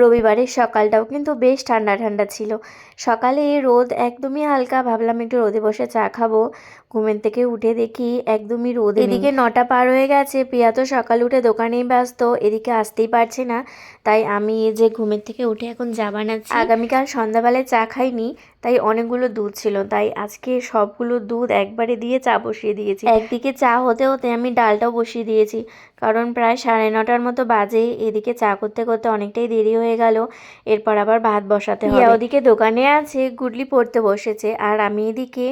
রবিবারের সকালটাও কিন্তু বেশ ঠান্ডা ঠান্ডা ছিল। সকালে রোদ একদমই হালকা ভাবলাম একটু রোদে বসে চা খাব। ঘুমের থেকে উঠে দেখি একদমই রোদ এদিকে নটা পার হয়ে গেছে প্রিয়া তো সকাল উঠে দোকানেই ব্যস্ত এদিকে আসতেই পারছে না। তাই আমি এই যে ঘুমের থেকে উঠে এখন চা বানাচ্ছি। আগামীকাল সন্ধ্যাবেলায় চা খাইনি তাই অনেকগুলো দুধ ছিল। তাই আজকে সবগুলো দুধ একবারে দিয়ে চা বসিয়ে দিয়েছি। একদিকে চা হতে হতে আমি ডালটাও বসিয়ে দিয়েছি। কারণ প্রায় সাড়ে নটার মতো বাজে। এদিকে চা করতে করতে অনেকটাই দেরি হয়ে গেল। এরপর আবার ভাত বসাতে হবে। ওদিকে দোকানে আছে গুডলি পড়তে বসেছে। আর আমি এদিকে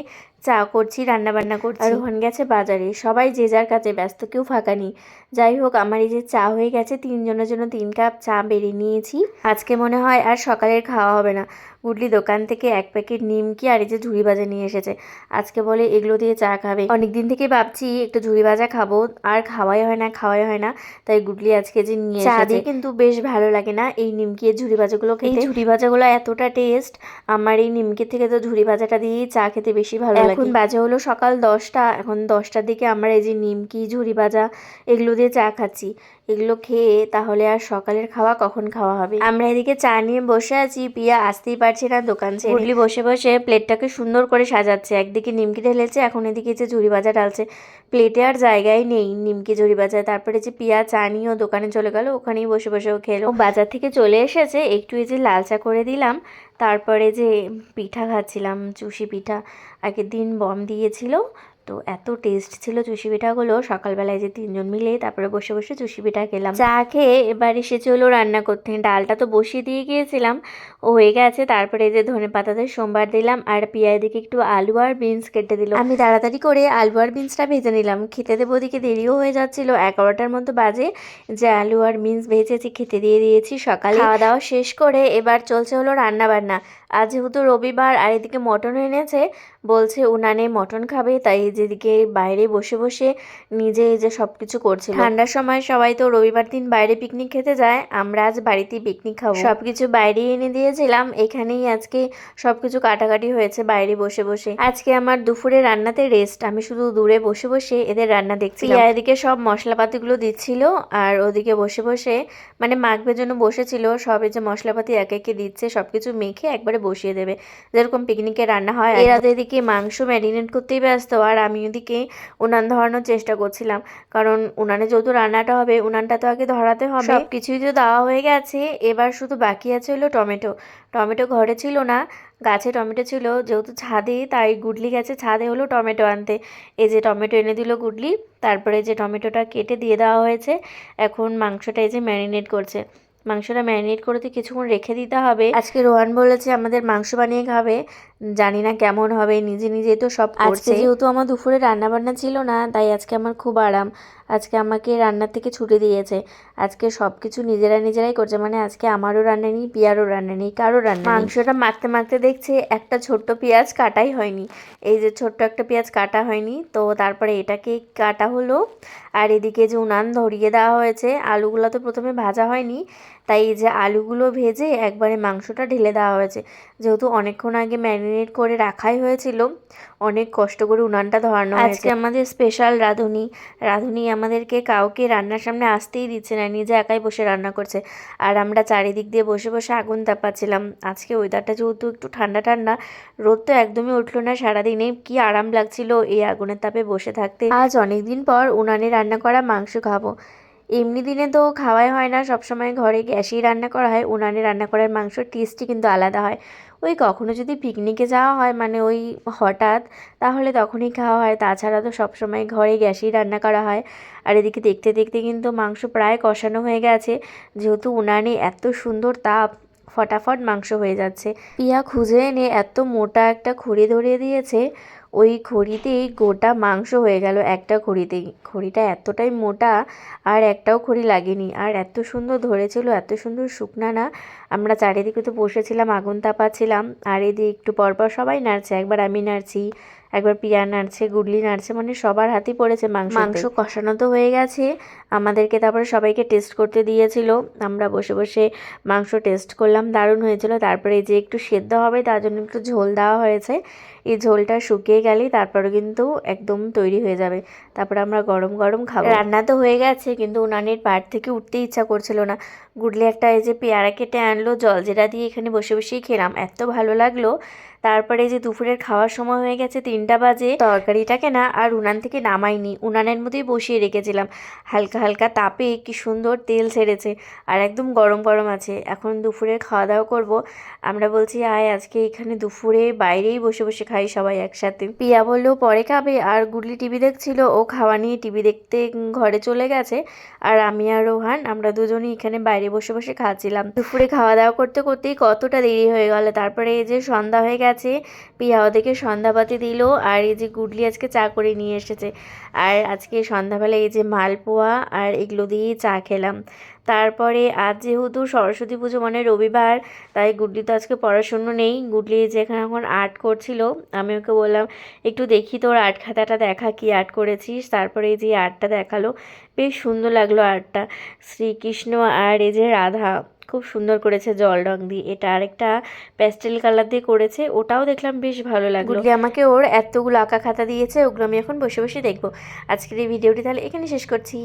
চা করছি রান্না বান্না করছি। আর গেছে বাজারে। সবাই যে যার কাছে ব্যস্ত কেউ ফাঁকা নেই। যাই হোক আমার এই যে চা হয়ে গেছে তিনজনের জন্য তিন কাপ চা বেড়ে নিয়েছি। আজকে মনে হয় আর সকালের খাওয়া হবে না। গুডলি দোকান থেকে এক প্যাকেট নিমকি আর এই যে ঝুড়ি ভাজা নিয়ে এসেছে। আজকে বলে এগুলো দিয়ে চা খাবে। অনেক দিন থেকে ভাবছি একটু ঝুড়ি ভাজা খাব। আর খাওয়াই হয় না খাওয়াই হয় না। তাই গুডলি আজকে যে নিয়ে চা দিয়ে কিন্তু বেশ ভালো লাগে না এই নিমকি এর ঝুড়ি ভাজাগুলো খেতে? ঝুড়ি ভাজাগুলো এতটা টেস্ট আমার এই নিমকি থেকে তো ঝুড়ি ভাজাটা দিয়েই চা খেতে বেশি ভালো লাগে। এখন বাজে হলো সকাল দশটা এখন দশটার দিকে আমরা এই যে নিমকি ঝুড়ি ভাজা এগুলো দিয়ে চা খাচ্ছি। এগুলো খেয়ে তাহলে আর সকালের খাওয়া কখন খাওয়া হবে? আমরা এদিকে চা নিয়ে বসে আছি পিয়া আসতেই পারছে না দোকান ছেড়ে। বসে বসে প্লেটটাকে সুন্দর করে সাজাচ্ছে একদিকে নিমকি ঢেলেছে এখন এদিকে যে ঝুড়ি ভাজা ডালছে প্লেটে আর জায়গায় নেই নিমকি ঝুড়ি ভাজা তারপরে যে পিয়া চা নিয়েও দোকানে চলে গেল ওখানেই বসে বসে ও খেলো। বাজার থেকে চলে এসেছে একটু এই যে লাল চা করে দিলাম তারপরে যে পিঠা খাচ্ছিলাম চুষি পিঠা আগের দিন বম দিয়েছিল। তো এত টেস্ট ছিল চুষি পিঠাগুলো। সকালবেলায় যে তিনজন মিলে তারপরে বসে বসে চুষি পিঠা খেলাম। চা খেয়ে এবার এসেছে হলো রান্না করতে। ডালটা তো বসিয়ে দিয়ে গিয়েছিলাম। ও হয়ে গেছে। তারপরে যে ধনে পাতাতে সোমবার দিলাম আর পিয়ার দিকে একটু আলু আর বিনস কেটে দিল। আমি তাড়াতাড়ি করে আলু আর বিনসটা ভেজে নিলাম। খেতে দেবো ওদিকে দেরিও হয়ে যাচ্ছিল। এগারোটার মতো বাজে যে আলু আর বিনস ভেজেছি, খেতে দিয়ে দিয়েছি সকালে। খাওয়া দাওয়া শেষ করে এবার চলছে হলো রান্না বান্না আজ যেহেতু রবিবার আর এদিকে মটন এনেছে বলছে উনানে মটন খাবে তাই যেদিকে বাইরে বসে বসে নিজে যে সব কিছু করছিল। ঠান্ডার সময় সবাই তো রবিবার দিন বাইরে পিকনিক খেতে যায় আমরা আজ বাড়িতেই পিকনিক খাব। সব কিছু বাইরে এনে দিয়েছিলাম এখানেই আজকে সব কিছু কাটাকাটি হয়েছে বাইরে বসে বসে। আজকে আমার দুপুরে রান্নাতে রেস্ট আমি শুধু দূরে বসে বসে এদের রান্না দেখছি এদিকে সব মশলাপাতিগুলো দিচ্ছিল আর ওদিকে বসে বসে মানে মাখবের জন্য বসেছিল সব এই যে মশলাপাতি এক একে দিচ্ছে সবকিছু মেখে একবারে বসিয়ে দেবে। যেরকম পিকনিকে রান্না হয়, এরা তো এদিকে মাংস ম্যারিনেট করতেই ব্যস্ত। আর আমি ওদিকে উনান ধরানোর চেষ্টা করছিলাম। কারণ উনানে যেহেতু রান্নাটা হবে, উনানটা তো আগে ধরাতে হবে। সব কিছুই তো দেওয়া হয়ে গেছে। এবার শুধু বাকি আছে হলো টমেটো। টমেটো ঘরে ছিল না, গাছে টমেটো ছিল। যেহেতু ছাদে, তাই গুডলি গেছে ছাদে হলো টমেটো আনতে। এই যে টমেটো এনে দিল গুডলি, তারপরে যে টমেটোটা কেটে দিয়ে দেওয়া হয়েছে, এখন মাংসটা এই যে ম্যারিনেট করছে। মাংসটা ম্যারিনেট করতে কিছুক্ষণ রেখে দিতে হবে। আজকে রোহান বলেছে আমাদের মাংস বানিয়ে খাবে। জানি না কেমন হবে নিজে নিজেই তো সব করছে। যেহেতু আমার দুপুরে রান্না বান্না ছিল না তাই আজকে আমার খুব আরাম। আজকে আমাকে রান্নার থেকে ছুটি দিয়েছে। আজকে সব কিছু নিজেরা নিজেরাই করছে মানে আজকে আমারও রান্না নেই পিয়ারও রান্না নেই কারও রান্না মাংসটা মাখতে মাখতে দেখছে একটা ছোট্ট পেঁয়াজ কাটাই হয়নি। এই যে ছোট্ট একটা পেঁয়াজ কাটা হয়নি তো তারপরে এটাকে কাটা হলো। আর এদিকে যে উনান ধরিয়ে দেওয়া হয়েছে আলুগুলো তো প্রথমে ভাজা হয়নি তাই এই যে আলুগুলো ভেজে একবারে মাংসটা ঢেলে দেওয়া হয়েছে। যেহেতু অনেকক্ষণ আগে ম্যারিনেট করে রাখাই হয়েছিল। অনেক কষ্ট করে উনানটা ধরানো আজকে আমাদের স্পেশাল রাঁধুনি। রাঁধুনি আমাদেরকে কাউকে রান্নার সামনে আসতেই দিচ্ছে না, নিজে একাই বসে রান্না করছে। আর আমরা চারিদিক দিয়ে বসে বসে আগুন তাপাচ্ছিলাম। আজকে ওয়েদারটা যেহেতু একটু ঠান্ডা ঠান্ডা, রোদ তো একদমই উঠল না সারাদিনে। কি আরাম লাগছিল এই আগুনের তাপে বসে থাকতে। আজ অনেক দিন পর উনানে রান্না করা মাংস খাব। এমনি দিনে তো খাওয়াই হয় না, সবসময় ঘরে গ্যাসেই রান্না করা হয়। উনানে রান্না করার মাংস টেস্টই কিন্তু আলাদা হয়। ওই কখনো যদি পিকনিকে যাওয়া হয় মানে ওই হঠাৎ তাহলে তখনই খাওয়া হয়। তাছাড়া তো সবসময় ঘরে গ্যাসেই রান্না করা হয়। আর এদিকে দেখতে দেখতে কিন্তু মাংস প্রায় কষানো হয়ে গেছে। যেহেতু উনানে এত সুন্দর তাপ, ফটাফট মাংস হয়ে যাচ্ছে। পিয়া খুঁজে এনে এত মোটা একটা খড়ি ধরিয়ে দিয়েছে। ওই খড়িতেই গোটা মাংস হয়ে গেল। একটা খড়িতেই। খড়িটা এতটাই মোটা আর একটাও খড়ি লাগেনি। আর এত সুন্দর ধরেছিল, এত সুন্দর শুকনা না। আমরা চারিদিকে তো বসেছিলাম, আগুন তাপাচ্ছিলাম। আর এদিকে একটু পরপর সবাই নাড়ছে। একবার আমি নাড়ছি। একবার পিয়া নাড়ছে গুডলি নাড়ছে মানে সবার হাতেই পড়েছে মাংস মাংস কষানো তো হয়ে গেছে। আমাদেরকে তারপরে সবাইকে টেস্ট করতে দিয়েছিল। আমরা বসে বসে মাংস টেস্ট করলাম দারুণ হয়েছিল। তারপরে যে একটু সেদ্ধ হবে তার জন্য একটু ঝোল দেওয়া হয়েছে। এই ঝোলটা শুকিয়ে গেলেই তারপরে কিন্তু একদম তৈরি হয়ে যাবে। তারপরে আমরা গরম গরম খাব। রান্না তো হয়ে গেছে কিন্তু উনানের পাট থেকে উঠতে ইচ্ছা করছিল না। গুডলি একটা এই যে পেয়ারা কেটে আনলো জল জলজিরা দিয়ে এখানে বসে বসেই খেলাম। এত ভালো লাগল তারপরে যে দুপুরের খাওয়ার সময় হয়ে গেছে তিনটা বাজে তরকারিটাকে না আর উনান থেকে নামাইনি। উনানের মধ্যেই বসিয়ে রেখেছিলাম। হালকা হালকা তাপে কি সুন্দর তেল ছেড়েছে আর একদম গরম গরম আছে। এখন দুপুরের খাওয়া দাওয়া করব। আমরা বলছি, আয়, আজকে এখানে দুপুরে বাইরেই বসে বসে খাই সবাই একসাথে। পিয়া বললেও পরে খাবে। আর গুডলি টিভি দেখছিল, ও খাওয়া নিয়ে টিভি দেখতে ঘরে চলে গেছে। আর আমি আর রোহান, আমরা দুজনই এখানে বাইরে বসে বসে খাচ্ছিলাম। দুপুরে খাওয়া দাওয়া করতে করতেই কতটা দেরি হয়ে গেল। তারপরে এই যে সন্ধ্যা হয়ে গেছে পিয়া ওদেরকে সন্ধ্যাবাতি দিল আর এই যে গুডলি আজকে চা করে নিয়ে এসেছে। আর আজকে সন্ধ্যাবেলা এই যে মালপোয়া আর এগুলো দিয়েই চা খেলাম। তারপরে আজ যেহেতু সরস্বতী পুজো মানে রবিবার, তাই গুডলি তো আজকে পড়াশুনো নেই। গুডলি যেখানে এখন আর্ট করছিল, আমি ওকে বললাম, একটু দেখি তোর আর্ট খাতাটা দেখা কি আর্ট করেছিস? তারপরে এই যে আর্টটা দেখাল, বেশ সুন্দর লাগল আর্টটা। শ্রীকৃষ্ণ আর এই যে রাধা। খুব সুন্দর করেছে জল রং দিয়ে। এটা আরেকটা প্যাস্টেল কালার দিয়ে করেছে। ওটাও দেখলাম বেশ ভালো লাগল। আমাকে ওর এতগুলো আঁকা খাতা দিয়েছে, ওগুলো আমি এখন বসে বসে দেখব। আজকের এই ভিডিওটি তাহলে এখানে শেষ করছি।